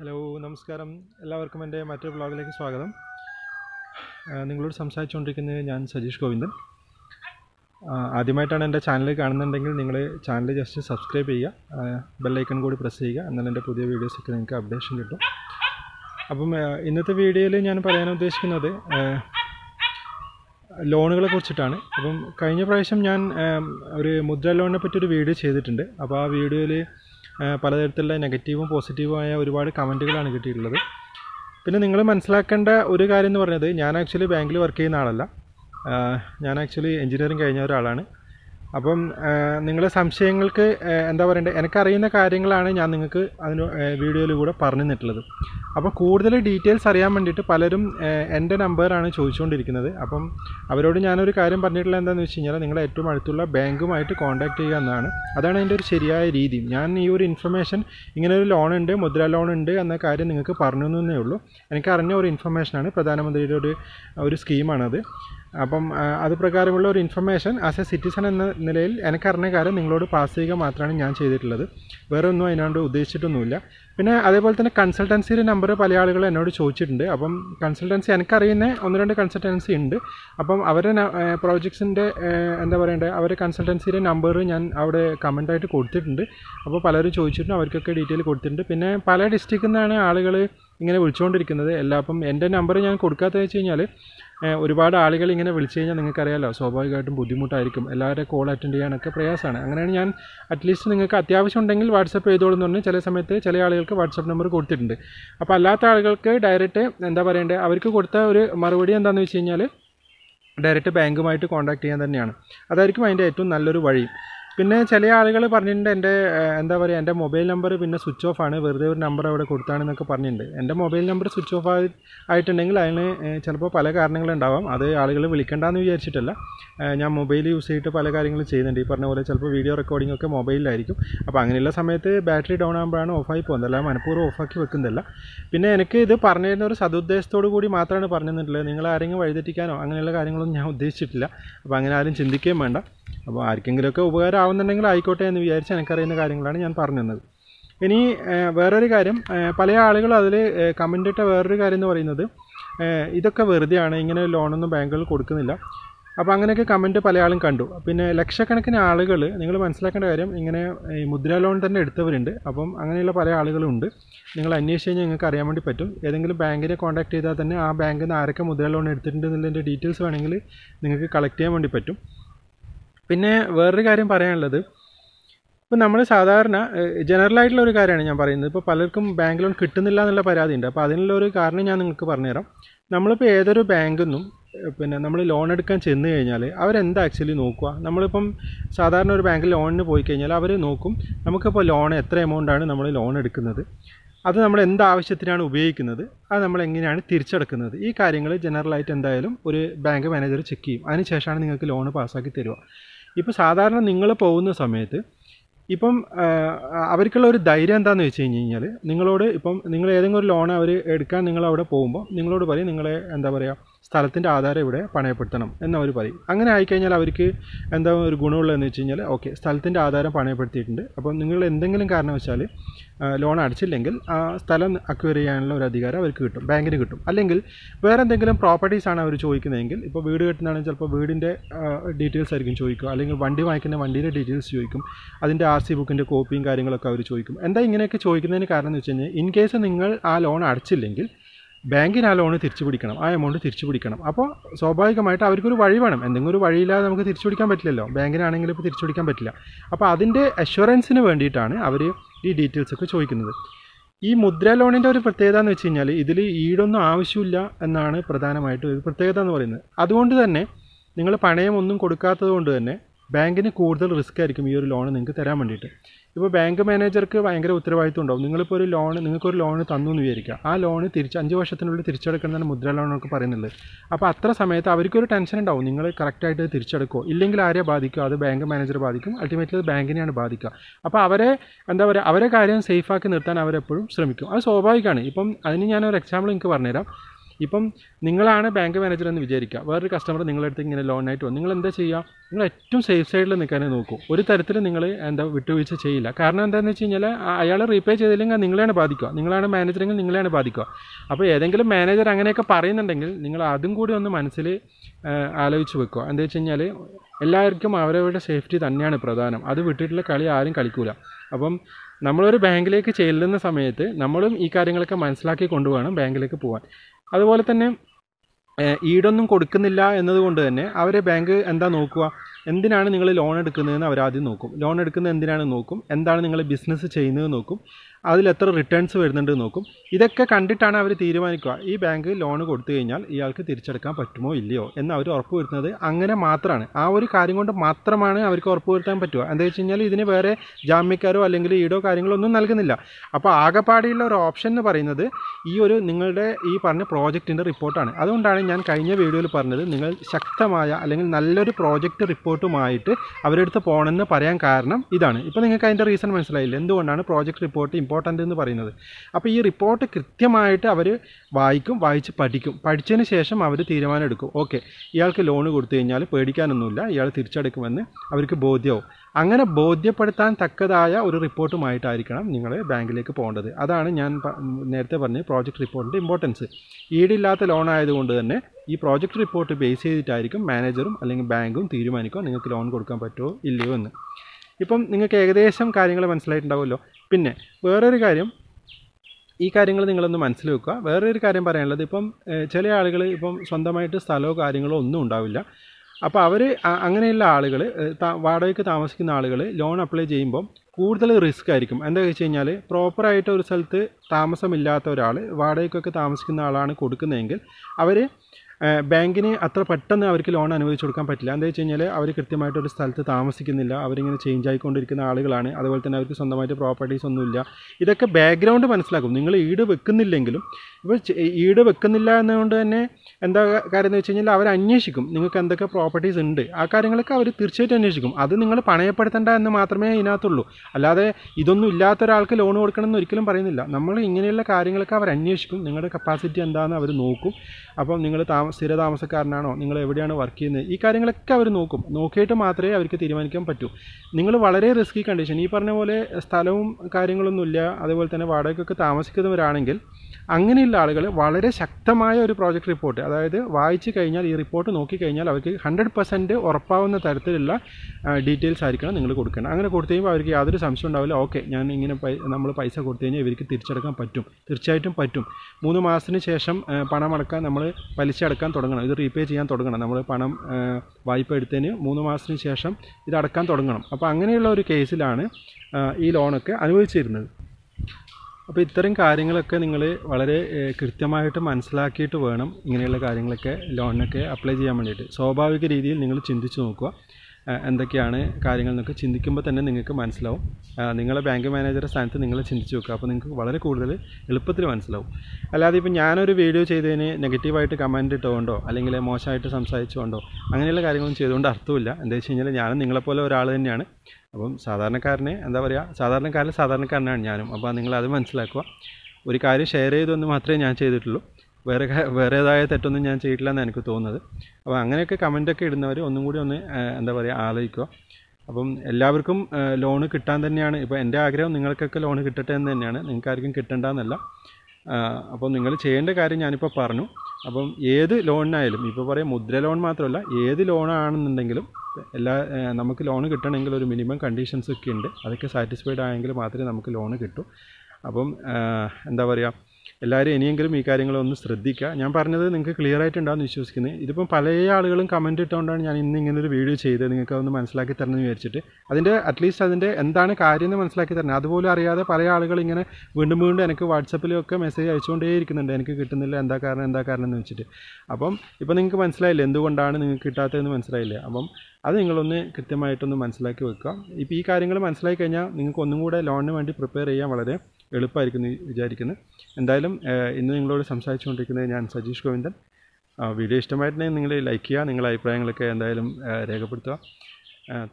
Hello നമസ്കാരം. എല്ലാവർക്കും എന്റെ മറ്റൊരു ബ്ലോഗിലേക്ക് സ്വാഗതം. നിങ്ങളോട് സംസാരിച്ചുകൊണ്ടിരിക്കുന്നത് ഞാൻ സജീഷ് ഗോവിന്ദൻ. ആദ്യമായിട്ടാണ് എന്റെ ചാനൽ കാണുന്നുണ്ടെങ്കിൽ നിങ്ങൾ ചാനൽ ജസ്റ്റ് സബ്സ്ക്രൈബ് ചെയ്യുക ബെല്ലൈക്കൺ കൂടി പ്രസ് ചെയ്യുക എന്നാൽ എന്റെ പുതിയ വീഡിയോസൊക്കെ നിങ്ങൾക്ക് അപ്ഡേഷൻ കിട്ടും. അപ്പം ഇന്നത്തെ വീഡിയോയിൽ ഞാൻ പറയാൻ ഉദ്ദേശിക്കുന്നത് ലോണുകളെ കുറിച്ചിട്ടാണ്. അപ്പം കഴിഞ്ഞ പ്രാവശ്യം ഞാൻ ഒരു മുദ്ര ലോണിനെ പറ്റി ഒരു വീഡിയോ ചെയ്തിട്ടുണ്ട്. അപ്പോൾ ആ വീഡിയോയിൽ പലതരത്തിലുള്ള നെഗറ്റീവും പോസിറ്റീവുമായ ഒരുപാട് കമന്റുകളാണ് കിട്ടിയിട്ടുള്ളത്. പിന്നെ നിങ്ങൾ മനസ്സിലാക്കേണ്ട ഒരു കാര്യം എന്ന് പറഞ്ഞത് ഞാൻ ആക്ച്വലി ബാങ്കിൽ വർക്ക് ചെയ്യുന്ന ആളല്ല. ഞാൻ ആക്ച്വലി എഞ്ചിനീയറിംഗ് കഴിഞ്ഞ ഒരാളാണ്. അപ്പം നിങ്ങളെ സംശയങ്ങൾക്ക് എന്താ പറയണ്ടേ എനിക്കറിയുന്ന കാര്യങ്ങളാണ് ഞാൻ നിങ്ങൾക്ക് അതിന് വീഡിയോയിലൂടെ പറഞ്ഞു തന്നിട്ടുള്ളത്. അപ്പോൾ കൂടുതൽ ഡീറ്റെയിൽസ് അറിയാൻ വേണ്ടിയിട്ട് പലരും എന്റെ നമ്പറാണ് ചോദിച്ചുകൊണ്ടിരിക്കുന്നത്. അപ്പം അവരോട് ഞാനൊരു കാര്യം പറഞ്ഞിട്ടുള്ളത് എന്താണെന്ന് വെച്ച് കഴിഞ്ഞാൽ നിങ്ങളെ ഏറ്റവും അടുത്തുള്ള ബാങ്കുമായിട്ട് കോൺടാക്ട് ചെയ്യുക എന്നാണ്. അതാണ് അതിന്റെ ഒരു ശരിയായ രീതി. ഞാൻ ഈ ഒരു ഇൻഫർമേഷൻ ഇങ്ങനെ ഒരു ലോൺ ഉണ്ട് മുദ്ര ലോൺ ഉണ്ട് എന്ന കാര്യം നിങ്ങൾക്ക് പറഞ്ഞു എന്നേ ഉള്ളൂ. എനിക്ക് അറിഞ്ഞ ഒരു ഇൻഫർമേഷനാണ് പ്രധാനമന്ത്രിയുടെ ഒരു ഒരു സ്കീമാണത് അപ്പം അത് പ്രകാരമുള്ള ഒരു ഇൻഫർമേഷൻ ആസ് എ സിറ്റിസൺ എന്ന നിലയിൽ എനിക്കറിഞ്ഞ കാര്യം നിങ്ങളോട് പാസ് ചെയ്യുക മാത്രമാണ് ഞാൻ ചെയ്തിട്ടുള്ളത്. വേറെ ഒന്നും അതിനോട് ഉദ്ദേശിച്ചിട്ടൊന്നുമില്ല. പിന്നെ അതേപോലെ തന്നെ കൺസൾട്ടൻസിയുടെ നമ്പർ പല ആളുകൾ എന്നോട് ചോദിച്ചിട്ടുണ്ട്. അപ്പം കൺസൾട്ടൻസി എനിക്കറിയുന്ന ഒന്ന് രണ്ട് കൺസൾട്ടൻസി ഉണ്ട്. അപ്പം അവരുടെ പ്രോജക്ട്സിന്റെ എന്താ പറയണ്ടേ അവരുടെ കൺസൾട്ടൻസിയുടെ നമ്പർ ഞാൻ അവിടെ കമന്റായിട്ട് കൊടുത്തിട്ടുണ്ട്. അപ്പോൾ പലരും ചോദിച്ചിട്ടുണ്ട് അവർക്കൊക്കെ ഡീറ്റെയിൽ കൊടുത്തിട്ടുണ്ട്. പിന്നെ പല ഡിസ്ട്രിക്റ്റിൽ നിന്നാണ് ആളുകൾ ഇങ്ങനെ വിളിച്ചുകൊണ്ടിരിക്കുന്നത്. എല്ലാ അപ്പം എന്റെ നമ്പർ ഞാൻ കൊടുക്കാത്തത് വെച്ച് കഴിഞ്ഞാൽ ഒരുപാട് ആളുകൾ ഇങ്ങനെ വിളിച്ചു കഴിഞ്ഞാൽ നിങ്ങൾക്കറിയാലോ സ്വാഭാവികമായിട്ടും ബുദ്ധിമുട്ടായിരിക്കും. എല്ലാവരുടെ കോൾ അറ്റൻഡ് ചെയ്യാനൊക്കെ പ്രയാസമാണ്. അങ്ങനെയാണ് ഞാൻ അറ്റ്ലീസ്റ്റ് നിങ്ങൾക്ക് അത്യാവശ്യം ഉണ്ടെങ്കിൽ വാട്സപ്പ് ചെയ്തോളൂ എന്ന് പറഞ്ഞ് ചില സമയത്ത് ചില ആളുകൾക്ക് വാട്സപ്പ് നമ്പർ കൊടുത്തിട്ടുണ്ട്. അപ്പോൾ അല്ലാത്ത ആളുകൾക്ക് ഡയറക്റ്റ് എന്താ പറയണ്ടേ അവർക്ക് കൊടുത്ത ഒരു മറുപടി എന്താണെന്ന് വെച്ച് കഴിഞ്ഞാൽ ഡയറക്റ്റ് ബാങ്കുമായിട്ട് കോൺടാക്ട് ചെയ്യാൻ തന്നെയാണ്. അതായിരിക്കും അതിന്റെ ഏറ്റവും നല്ലൊരു വഴി. പിന്നെ ചില ആളുകൾ പറഞ്ഞിട്ടുണ്ട് എന്റെ എന്താ പറയുക എന്റെ മൊബൈൽ നമ്പർ പിന്നെ സ്വിച്ച് ഓഫ് ആണ് വെറുതെ ഒരു നമ്പർ അവിടെ കൊടുത്താണെന്നൊക്കെ പറഞ്ഞിട്ടുണ്ട്. എന്റെ മൊബൈൽ നമ്പർ സ്വിച്ച് ഓഫ് ആയി ആയിട്ടുണ്ടെങ്കിൽ അതിന് ചിലപ്പോൾ പല കാരണങ്ങളുണ്ടാവാം. അത് ആളുകൾ വിളിക്കേണ്ടെന്ന് വിചാരിച്ചിട്ടല്ല. ഞാൻ മൊബൈൽ യൂസ് ചെയ്തിട്ട് പല കാര്യങ്ങളും ചെയ്യുന്നുണ്ട്. ഈ പറഞ്ഞ പോലെ ചിലപ്പോൾ വീഡിയോ റെക്കോർഡിംഗ് ഒക്കെ മൊബൈലിലായിരിക്കും. അപ്പോൾ അങ്ങനെയുള്ള സമയത്ത് ബാറ്ററി ഡൗൺ ആകുമ്പോഴാണ് ഓഫായി പോകുന്നത്. അല്ല മനഃപൂർവം ഓഫാക്കി വെക്കുന്നതല്ല. പിന്നെ എനിക്ക് ഇത് പറഞ്ഞു തരുന്ന ഒരു സതുദ്ദേശത്തോടു കൂടി മാത്രമാണ് പറഞ്ഞിട്ടുള്ളത് നിങ്ങൾ ആരെങ്കിലും വഴിതെറ്റിക്കാനോ അങ്ങനെയുള്ള കാര്യങ്ങളൊന്നും ഞാൻ ഉദ്ദേശിച്ചിട്ടില്ല. അപ്പോൾ അങ്ങനെ ആരും ചിന്തിക്കുകയും വേണ്ട. അപ്പോൾ ആർക്കെങ്കിലുമൊക്കെ ഉപകാരം ആവുന്നുണ്ടെങ്കിൽ ആയിക്കോട്ടെ എന്ന് വിചാരിച്ച് എനിക്കറിയുന്ന കാര്യങ്ങളാണ് ഞാൻ പറഞ്ഞു തന്നത്. ഇനി വേറൊരു കാര്യം പല ആളുകളും അതിൽ കമന്റ് ഇട്ട വേറൊരു കാര്യം എന്ന് പറയുന്നത് ഇതൊക്കെ വെറുതെയാണ് ഇങ്ങനെ ലോണൊന്നും ബാങ്കുകൾ കൊടുക്കുന്നില്ല. അപ്പോൾ അങ്ങനെയൊക്കെ കമന്റ് പല ആളും കണ്ടു. പിന്നെ ലക്ഷക്കണക്കിന് ആളുകൾ നിങ്ങൾ മനസ്സിലാക്കേണ്ട കാര്യം ഇങ്ങനെ ഈ മുദ്രാ ലോൺ തന്നെ എടുത്തവരുണ്ട്. അപ്പം അങ്ങനെയുള്ള പല ആളുകളും ഉണ്ട് നിങ്ങൾ അന്വേഷിച്ച് കഴിഞ്ഞാൽ നിങ്ങൾക്ക് അറിയാൻ വേണ്ടി പറ്റും. ഏതെങ്കിലും ബാങ്കിനെ കോൺടാക്ട് ചെയ്താൽ തന്നെ ആ ബാങ്കിൽ നിന്ന് ആരൊക്കെ മുദ്രാ ലോൺ എടുത്തിട്ടുണ്ട് എന്നുള്ളതിന്റെ ഡീറ്റെയിൽസ് വേണമെങ്കിൽ നിങ്ങൾക്ക് കളക്ട് ചെയ്യാൻ വേണ്ടി പറ്റും. പിന്നെ വേറൊരു കാര്യം പറയാനുള്ളത്. ഇപ്പോൾ നമ്മൾ സാധാരണ ജനറൽ ആയിട്ടുള്ള ഒരു കാര്യമാണ് ഞാൻ പറയുന്നത്. ഇപ്പോൾ പലർക്കും ബാങ്ക് ലോൺ കിട്ടുന്നില്ല എന്നുള്ള പരാതി ഉണ്ട്. അപ്പോൾ അതിനുള്ള ഒരു കാരണം ഞാൻ നിങ്ങൾക്ക് പറഞ്ഞുതരാം. നമ്മളിപ്പോൾ ഏതൊരു ബാങ്കിൽ നിന്നും പിന്നെ നമ്മൾ ലോൺ എടുക്കാൻ ചെന്ന് കഴിഞ്ഞാൽ അവരെന്താ ആക്ച്വലി നോക്കുക? നമ്മളിപ്പം സാധാരണ ഒരു ബാങ്കിൽ ലോണിന് പോയി കഴിഞ്ഞാൽ അവർ നോക്കും നമുക്കിപ്പോൾ ലോൺ എത്ര എമൗണ്ടാണ് നമ്മൾ ലോൺ എടുക്കുന്നത്? അത് നമ്മൾ എന്ത് ആവശ്യത്തിനാണ് ഉപയോഗിക്കുന്നത്? അത് നമ്മൾ എങ്ങനെയാണ് തിരിച്ചടക്കുന്നത്? ഈ കാര്യങ്ങൾ ജനറലായിട്ട് എന്തായാലും ഒരു ബാങ്ക് മാനേജർ ചെക്ക് ചെയ്യും. അതിനുശേഷമാണ് നിങ്ങൾക്ക് ലോൺ പാസ്സാക്കി തരിക. ഇപ്പോൾ സാധാരണ നിങ്ങൾ പോകുന്ന സമയത്ത് ഇപ്പം അവർക്കുള്ള ഒരു ധൈര്യം എന്താണെന്ന് വെച്ച് കഴിഞ്ഞ് കഴിഞ്ഞാൽ നിങ്ങളോട് ഇപ്പം നിങ്ങൾ ഏതെങ്കിലും ഒരു ലോൺ അവർ എടുക്കാൻ നിങ്ങൾ അവിടെ പോകുമ്പോൾ നിങ്ങളോട് പറയും നിങ്ങളെ എന്താ പറയുക സ്ഥലത്തിന്റെ ആധാരം ഇവിടെ പണയപ്പെടുത്തണം എന്നവർ പറയും. അങ്ങനെ ആയിക്കഴിഞ്ഞാൽ അവർക്ക് എന്താ ഒരു ഗുണമുള്ളതെന്ന് വെച്ച് കഴിഞ്ഞാൽ ഓക്കെ സ്ഥലത്തിന്റെ ആധാരം പണയപ്പെടുത്തിയിട്ടുണ്ട്. അപ്പം നിങ്ങൾ എന്തെങ്കിലും കാരണവശാൽ ലോൺ അടച്ചില്ലെങ്കിൽ ആ സ്ഥലം അക്വയർ ചെയ്യാനുള്ള ഒരു അധികാരം അവർക്ക് കിട്ടും ബാങ്കിന് കിട്ടും. അല്ലെങ്കിൽ വേറെ എന്തെങ്കിലും പ്രോപ്പർട്ടീസ് ആണ് അവർ ചോദിക്കുന്നതെങ്കിൽ ഇപ്പോൾ വീട് കെട്ടുന്നതാണെങ്കിൽ ചിലപ്പോൾ വീടിന്റെ ഡീറ്റെയിൽസ് ആയിരിക്കും ചോദിക്കുക. അല്ലെങ്കിൽ വണ്ടി വാങ്ങിക്കുന്ന വണ്ടിയുടെ ഡീറ്റെയിൽസ് ചോദിക്കും. അതിന്റെ ആർ സി ബുക്കിന്റെ കോപ്പിയും കാര്യങ്ങളൊക്കെ അവർ ചോദിക്കും. എന്താ ഇങ്ങനെയൊക്കെ ചോദിക്കുന്നതിന് കാരണം എന്ന് വെച്ച് കഴിഞ്ഞാൽ ഇൻ കേസ് നിങ്ങൾ ആ ലോൺ അടച്ചില്ലെങ്കിൽ ബാങ്കിന് ആ ലോണ് തിരിച്ചു പിടിക്കണം ആ എമൗണ്ട് തിരിച്ചു പിടിക്കണം. അപ്പോൾ സ്വാഭാവികമായിട്ട് അവർക്കൊരു വഴി വേണം. എന്തെങ്കിലും ഒരു വഴിയില്ലാതെ നമുക്ക് തിരിച്ചു പിടിക്കാൻ പറ്റില്ലല്ലോ. ബാങ്കിനാണെങ്കിലും ഇപ്പോൾ തിരിച്ചു പിടിക്കാൻ പറ്റില്ല. അപ്പോൾ അതിന്റെ അഷുറൻസിന് വേണ്ടിയിട്ടാണ് അവർ ഈ ഡീറ്റെയിൽസ് ഒക്കെ ചോദിക്കുന്നത്. ഈ മുദ്ര ലോണിന്റെ ഒരു പ്രത്യേകത എന്ന് വെച്ച് കഴിഞ്ഞാൽ ഇതിൽ ഈടൊന്നും ആവശ്യമില്ല എന്നാണ് പ്രധാനമായിട്ടും ഒരു പ്രത്യേകത എന്ന് പറയുന്നത്. അതുകൊണ്ട് തന്നെ നിങ്ങൾ പണയം ഒന്നും കൊടുക്കാത്തത് കൊണ്ട് തന്നെ ബാങ്കിന് കൂടുതൽ റിസ്ക് ആയിരിക്കും ഈ ഒരു ലോൺ നിങ്ങൾക്ക് തരാൻ വേണ്ടിയിട്ട്. ഇപ്പോൾ ബാങ്ക് മാനേജർക്ക് ഭയങ്കര ഉത്തരവാദിത്വം ഉണ്ടാവും. നിങ്ങളിപ്പോൾ ഒരു ലോൺ നിങ്ങൾക്കൊരു ലോൺ തന്നു എന്ന് വിചാരിക്കുക. ആ ലോൺ തിരിച്ച് അഞ്ച് വർഷത്തിനുള്ളിൽ തിരിച്ചെടുക്കണമെന്നാണ് മുദ്ര ലോൺ പറയുന്നുള്ളത് അപ്പോൾ അത്ര സമയത്ത് അവർക്കൊരു ടെൻഷൻ ഉണ്ടാവും. നിങ്ങൾ കറക്റ്റായിട്ട് തിരിച്ചെടുക്കുമോ ഇല്ലെങ്കിൽ ആരെ ബാധിക്കുക അത് ബാങ്ക് മാനേജർ ബാധിക്കും. അൾട്ടിമേറ്റ്ലി അത് ബാങ്കിനെയാണ് ബാധിക്കുക. അപ്പോൾ അവരെ എന്താ പറയുക അവരെ കാര്യം സേഫാക്കി നിർത്താൻ അവരെപ്പോഴും ശ്രമിക്കും. അത് സ്വാഭാവികമാണ്. ഇപ്പം അതിന് ഞാനൊരു എക്സാമ്പിൾ നിങ്ങൾക്ക് പറഞ്ഞുതരാം. ഇപ്പം നിങ്ങളാണ് ബാങ്ക് മാനേജർ എന്ന് വിചാരിക്കുക. വേറൊരു കസ്റ്റമർ നിങ്ങളുടെ അടുത്ത് ഇങ്ങനെ ലോണായിട്ട് വന്നു നിങ്ങൾ എന്താ ചെയ്യുക? നിങ്ങൾ ഏറ്റവും സേഫ് സൈഡിൽ നിൽക്കാനേ നോക്കൂ. ഒരു തരത്തിൽ നിങ്ങൾ എന്താ വിട്ടുവീഴ്ച ചെയ്യില്ല. കാരണം എന്താണെന്ന് വെച്ച് കഴിഞ്ഞാൽ അയാൾ റീപേ ചെയ്തില്ലെങ്കിൽ നിങ്ങളെയാണ് ബാധിക്കുക. നിങ്ങളാണ് മാനേജറെങ്കിൽ നിങ്ങളെയാണ് ബാധിക്കുക. അപ്പോൾ ഏതെങ്കിലും മാനേജർ അങ്ങനെയൊക്കെ പറയുന്നുണ്ടെങ്കിൽ നിങ്ങൾ അതും കൂടി ഒന്ന് മനസ്സിൽ ആലോചിച്ച് വെക്കുക. എന്താ വെച്ച് കഴിഞ്ഞാൽ എല്ലാവർക്കും അവരവരുടെ സേഫ്റ്റി തന്നെയാണ് പ്രധാനം. അത് വിട്ടിട്ടുള്ള കളി ആരും കളിക്കൂല. അപ്പം നമ്മളൊരു ബാങ്കിലേക്ക് ചെല്ലുന്ന സമയത്ത് നമ്മളും ഈ കാര്യങ്ങളൊക്കെ മനസ്സിലാക്കി കൊണ്ടുവേണം ബാങ്കിലേക്ക് പോകാൻ അതുപോലെ തന്നെ ഈടൊന്നും കൊടുക്കുന്നില്ല എന്നതുകൊണ്ട് തന്നെ അവരെ ബാങ്ക് എന്താ നോക്കുക? എന്തിനാണ് നിങ്ങൾ ലോൺ എടുക്കുന്നതെന്ന് അവരാദ്യം നോക്കും. ലോൺ എടുക്കുന്നത് എന്തിനാണ് നോക്കും. എന്താണ് നിങ്ങൾ ബിസിനസ് ചെയ്യുന്നത് നോക്കും. അതിൽ എത്ര റിട്ടേൺസ് വരുന്നുണ്ട് നോക്കും. ഇതൊക്കെ കണ്ടിട്ടാണ് അവർ തീരുമാനിക്കുക. ഈ ബാങ്ക് ലോൺ കൊടുത്തു കഴിഞ്ഞാൽ ഇയാൾക്ക് തിരിച്ചെടുക്കാൻ പറ്റുമോ ഇല്ലയോ എന്ന് അവർ ഉറപ്പ് വരുത്തുന്നത് അങ്ങനെ മാത്രമാണ്. ആ ഒരു കാര്യം കൊണ്ട് മാത്രമാണ് അവർക്ക് ഉറപ്പ് വരുത്താൻ പറ്റുക. എന്താ വെച്ച് കഴിഞ്ഞാൽ ഇതിന് വേറെ ജാമ്യക്കാരോ അല്ലെങ്കിൽ ഈടോ കാര്യങ്ങളോ ഒന്നും നൽകുന്നില്ല. അപ്പോൾ ആകെപ്പാടിയുള്ള ഒരു ഓപ്ഷൻ എന്ന് പറയുന്നത് ഈ ഒരു നിങ്ങളുടെ ഈ പറഞ്ഞ പ്രോജക്റ്റിന്റെ റിപ്പോർട്ടാണ് അതുകൊണ്ടാണ് ഞാൻ കഴിഞ്ഞ വീഡിയോയിൽ പറഞ്ഞത് നിങ്ങൾ ശക്തമായ അല്ലെങ്കിൽ നല്ലൊരു പ്രോജക്റ്റ് റിപ്പോർട്ടുമായിട്ട് അവരുടെ അടുത്ത് പോകണമെന്ന് പറയാൻ കാരണം ഇതാണ്. ഇപ്പോൾ നിങ്ങൾക്ക് അതിന്റെ റീസൺ മനസ്സിലായില്ല? എന്തുകൊണ്ടാണ് പ്രോജക്റ്റ് റിപ്പോർട്ട് ഇമ്പോർട്ടന്റ് എന്ന് പറയുന്നത്? അപ്പോൾ ഈ റിപ്പോർട്ട് കൃത്യമായിട്ട് അവർ വായിക്കും വായിച്ച് പഠിക്കും. പഠിച്ചതിന് ശേഷം അവർ തീരുമാനം എടുക്കും ഓക്കെ ഇയാൾക്ക് ലോൺ കൊടുത്തു കഴിഞ്ഞാൽ പേടിക്കാനൊന്നുമില്ല. ഇയാൾ തിരിച്ചടക്കുമെന്ന് അവർക്ക് ബോധ്യവും. അങ്ങനെ ബോധ്യപ്പെടുത്താൻ തക്കതായ ഒരു റിപ്പോർട്ടുമായിട്ടായിരിക്കണം നിങ്ങൾ ബാങ്കിലേക്ക് പോകേണ്ടത്. അതാണ് ഞാൻ നേരത്തെ പറഞ്ഞ പ്രോജക്റ്റ് റിപ്പോർട്ടിന്റെ ഇമ്പോർട്ടൻസ് ഈടില്ലാത്ത ലോൺ ആയതുകൊണ്ട് തന്നെ ഈ പ്രോജക്റ്റ് റിപ്പോർട്ട് ബേസ് ചെയ്തിട്ടായിരിക്കും മാനേജറും അല്ലെങ്കിൽ ബാങ്കും തീരുമാനിക്കുക നിങ്ങൾക്ക് ലോൺ കൊടുക്കാൻ പറ്റുമോ ഇല്ലയോ എന്ന്. ഇപ്പം നിങ്ങൾക്ക് ഏകദേശം കാര്യങ്ങൾ മനസ്സിലായിട്ടുണ്ടാവുമല്ലോ. പിന്നെ വേറൊരു കാര്യം ഈ കാര്യങ്ങൾ നിങ്ങളൊന്ന് മനസ്സിൽ വെക്കുക വേറൊരു കാര്യം പറയാനുള്ളത് ഇപ്പം ചില ആളുകൾ ഇപ്പം സ്വന്തമായിട്ട് സ്ഥലമോ കാര്യങ്ങളോ ഒന്നും ഉണ്ടാവില്ല. അപ്പോൾ അവർ അങ്ങനെയുള്ള ആളുകൾ വാടകയ്ക്ക് താമസിക്കുന്ന ആളുകൾ ലോൺ അപ്ലൈ ചെയ്യുമ്പം കൂടുതൽ റിസ്ക് ആയിരിക്കും. എന്താ വെച്ച് കഴിഞ്ഞാൽ പ്രോപ്പറായിട്ട് ഒരു സ്ഥലത്ത് താമസമില്ലാത്ത ഒരാൾ വാടകയ്ക്കൊക്കെ താമസിക്കുന്ന ആളാണ് കൊടുക്കുന്നതെങ്കിൽ അവർ ബാങ്കിന് അത്ര പെട്ടെന്ന് അവർക്ക് ലോൺ അനുവദിച്ചു കൊടുക്കാൻ പറ്റില്ല. എന്താ വെച്ച് കഴിഞ്ഞാൽ അവർ കൃത്യമായിട്ട് ഒരു സ്ഥലത്ത് താമസിക്കുന്നില്ല. അവരിങ്ങനെ ചേഞ്ച് ആയിക്കൊണ്ടിരിക്കുന്ന ആളുകളാണ്. അതുപോലെ തന്നെ അവർക്ക് സ്വന്തമായിട്ട് പ്രോപ്പർട്ടീസ് ഒന്നുമില്ല. ഇതൊക്കെ ബാക്ക്ഗ്രൗണ്ട് മനസ്സിലാക്കും. നിങ്ങൾ ഈട് വെക്കുന്നില്ലെങ്കിലും ഇപ്പോൾ ഈട് വെക്കുന്നില്ല എന്നതുകൊണ്ട് തന്നെ എന്താ കാര്യം എന്ന് വെച്ച് കഴിഞ്ഞാൽ അവർ അന്വേഷിക്കും. നിങ്ങൾക്ക് എന്തൊക്കെ പ്രോപ്പർട്ടീസ് ഉണ്ട്. ആ കാര്യങ്ങളൊക്കെ അവർ തീർച്ചയായിട്ടും അന്വേഷിക്കും. അത് നിങ്ങൾ പണയപ്പെടുത്തേണ്ട എന്ന് മാത്രമേ ഇതിനകത്തുള്ളൂ. അല്ലാതെ ഇതൊന്നും ഇല്ലാത്ത ഒരാൾക്ക് ലോൺ കൊടുക്കണം എന്ന് ഒരിക്കലും പറയുന്നില്ല. നമ്മൾ ഇങ്ങനെയുള്ള കാര്യങ്ങളൊക്കെ അവർ അന്വേഷിക്കും. നിങ്ങളുടെ കപ്പാസിറ്റി എന്താണെന്ന് അവർ നോക്കും. അപ്പം നിങ്ങൾ താമ സ്ഥിര താമസക്കാരനാണോ നിങ്ങൾ എവിടെയാണ് വർക്ക് ചെയ്യുന്നത്? ഈ കാര്യങ്ങളൊക്കെ അവർ നോക്കും. നോക്കിയിട്ട് മാത്രമേ അവർക്ക് തീരുമാനിക്കാൻ പറ്റൂ. നിങ്ങൾ വളരെ റിസ്കി കണ്ടീഷൻ ഈ പറഞ്ഞ പോലെ സ്ഥലവും കാര്യങ്ങളൊന്നുമില്ല. അതുപോലെ തന്നെ വാടകയ്ക്കൊക്കെ താമസിക്കുന്നവരാണെങ്കിൽ അങ്ങനെയുള്ള ആളുകൾ വളരെ ശക്തമായ ഒരു പ്രോജക്റ്റ് റിപ്പോർട്ട് അതായത് വായിച്ചു കഴിഞ്ഞാൽ ഈ റിപ്പോർട്ട് നോക്കിക്കഴിഞ്ഞാൽ അവർക്ക് ഹൺഡ്രഡ് പെർസെന്റ് ഉറപ്പാവുന്ന തരത്തിലുള്ള ഡീറ്റെയിൽസ് ആയിരിക്കണം നിങ്ങൾ കൊടുക്കണം അങ്ങനെ കൊടുത്തു കഴിയുമ്പോൾ അവർക്ക് യാതൊരു സംശയം ഉണ്ടാവില്ല. ഓക്കെ ഞാൻ ഇങ്ങനെ നമ്മൾ പൈസ കൊടുത്തു കഴിഞ്ഞാൽ ഇവർക്ക് തിരിച്ചടക്കാൻ പറ്റും. തീർച്ചയായിട്ടും പറ്റും. മൂന്ന് മാസത്തിന് ശേഷം പണമടക്കാൻ നമ്മൾ പലിശ അടക്കാൻ തുടങ്ങണം. ഇത് റീപേ ചെയ്യാൻ തുടങ്ങണം. നമ്മൾ പണം വായ്പ എടുത്തതിന് മൂന്ന് മാസത്തിന് ശേഷം ഇത് അടക്കാൻ തുടങ്ങണം. അപ്പോൾ അങ്ങനെയുള്ള ഒരു കേസിലാണ് ഈ ലോണൊക്കെ അനുവദിച്ചിരുന്നത്. അപ്പോൾ ഇത്തരം കാര്യങ്ങളൊക്കെ നിങ്ങൾ വളരെ കൃത്യമായിട്ട് മനസ്സിലാക്കിയിട്ട് വേണം ഇങ്ങനെയുള്ള കാര്യങ്ങളൊക്കെ ലോണിനൊക്കെ അപ്ലൈ ചെയ്യാൻ വേണ്ടിയിട്ട്. സ്വാഭാവിക രീതിയിൽ നിങ്ങൾ ചിന്തിച്ച് നോക്കുക. എന്തൊക്കെയാണ് കാര്യങ്ങൾ എന്നൊക്കെ ചിന്തിക്കുമ്പോൾ തന്നെ നിങ്ങൾക്ക് മനസ്സിലാവും. നിങ്ങളെ ബാങ്ക് മാനേജറുടെ സ്ഥാനത്ത് നിങ്ങൾ ചിന്തിച്ച് നോക്കുക അപ്പോൾ നിങ്ങൾക്ക് വളരെ കൂടുതൽ എളുപ്പത്തിൽ മനസ്സിലാവും. അല്ലാതെ ഇപ്പോൾ ഞാനൊരു വീഡിയോ ചെയ്തതിന് നെഗറ്റീവായിട്ട് കമന്റ് ഇട്ടുകൊണ്ടോ അല്ലെങ്കിൽ മോശമായിട്ട് സംസാരിച്ചുകൊണ്ടോ അങ്ങനെയുള്ള കാര്യങ്ങളൊന്നും ചെയ്തുകൊണ്ട് അർത്ഥമില്ല. എന്താ വെച്ച് കഴിഞ്ഞാൽ ഞാനും നിങ്ങളെപ്പോലെ ഒരാൾ തന്നെയാണ്. അപ്പം സാധാരണക്കാരനെ എന്താ പറയുക സാധാരണക്കാരിൽ സാധാരണക്കാരനാണ് ഞാനും. അപ്പോൾ നിങ്ങൾ അത് മനസ്സിലാക്കുക. ഒരു കാര്യം ഷെയർ ചെയ്തെന്ന് മാത്രമേ ഞാൻ ചെയ്തിട്ടുള്ളൂ. വേറെ വേറേതായ തെറ്റൊന്നും ഞാൻ ചെയ്തിട്ടില്ല എന്ന് എനിക്ക് തോന്നുന്നത്. അപ്പോൾ അങ്ങനെയൊക്കെ കമന്റൊക്കെ ഇടുന്നവർ ഒന്നും കൂടി ഒന്ന് എന്താ പറയുക ആലോചിക്കുക. അപ്പം എല്ലാവർക്കും ലോണ് കിട്ടാൻ തന്നെയാണ്. ഇപ്പോൾ എന്റെ ആഗ്രഹം നിങ്ങൾക്കൊക്കെ ലോണ് കിട്ടട്ടെ എന്ന് തന്നെയാണ്. നിങ്ങൾക്ക് ആർക്കും കിട്ടണ്ടെന്നല്ല. അപ്പോൾ നിങ്ങൾ ചെയ്യേണ്ട കാര്യം ഞാനിപ്പോൾ പറഞ്ഞു. അപ്പം ഏത് ലോണിനായാലും ഇപ്പോൾ പറയാം മുദ്ര ലോൺ മാത്രമല്ല ഏത് ലോണാണെന്നുണ്ടെങ്കിലും എല്ലാ നമുക്ക് ലോൺ കിട്ടണമെങ്കിൽ ഒരു മിനിമം കണ്ടീഷൻസ് ഒക്കെ ഉണ്ട്. അതൊക്കെ സാറ്റിസ്ഫൈഡ് ആയെങ്കിൽ മാത്രമേ നമുക്ക് ലോണ് കിട്ടൂ. അപ്പം എന്താ പറയുക എല്ലാവരും ഇനിയെങ്കിലും ഈ കാര്യങ്ങളൊന്ന് ശ്രദ്ധിക്കുക. ഞാൻ പറഞ്ഞത് നിങ്ങൾക്ക് ക്ലിയർ ആയിട്ടുണ്ടാകുമെന്ന് വിശ്വസിക്കുന്നത് ഇതിപ്പം പല ആളുകളും കമന്റ് ഇട്ടുകൊണ്ടാണ് ഞാൻ ഇന്ന് ഇങ്ങനൊരു വീഡിയോ ചെയ്തത്. നിങ്ങൾക്ക് അതൊന്ന് മനസ്സിലാക്കി തരണമെന്ന് വിചാരിച്ചിട്ട്. അതിന്റെ അറ്റ്ലീസ്റ്റ് അതിന്റെ എന്താണ് കാര്യം എന്ന് മനസ്സിലാക്കി തരണം. അതുപോലും അറിയാതെ പല ആളുകൾ ഇങ്ങനെ വീണ്ടും വീണ്ടും എനിക്ക് വാട്സപ്പിലൊക്കെ മെസ്സേജ് അയച്ചുകൊണ്ടേ ഇരിക്കുന്നുണ്ട് എനിക്ക് കിട്ടുന്നില്ല. എന്താ കാരണം? എന്താ കാരണം എന്ന് വെച്ചിട്ട്. അപ്പം ഇപ്പം നിങ്ങൾക്ക് മനസ്സിലായില്ല? എന്തുകൊണ്ടാണ് നിങ്ങൾക്ക് കിട്ടാത്തതെന്ന് മനസ്സിലായില്ല? അപ്പം അത് നിങ്ങളൊന്ന് കൃത്യമായിട്ടൊന്ന് മനസ്സിലാക്കി വെക്കുക. ഇപ്പോൾ ഈ കാര്യങ്ങൾ മനസ്സിലാക്കി കഴിഞ്ഞാൽ നിങ്ങൾക്ക് ഒന്നും കൂടെ ലോണിന് വേണ്ടി പ്രിപ്പയർ ചെയ്യാൻ വളരെ എളുപ്പമായിരിക്കും എന്ന് വിചാരിക്കുന്നു. എന്തായാലും ഇന്ന് നിങ്ങളോട് സംസാരിച്ചുകൊണ്ടിരിക്കുന്നത് ഞാൻ സജീഷ് ഗോവിന്ദൻ. വീഡിയോ ഇഷ്ടമായിട്ടുണ്ടെങ്കിൽ നിങ്ങൾ ലൈക്ക് ചെയ്യുക നിങ്ങളുടെ അഭിപ്രായങ്ങളൊക്കെ എന്തായാലും രേഖപ്പെടുത്തുക.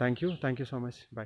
Thank you. Thank you so much. Bye.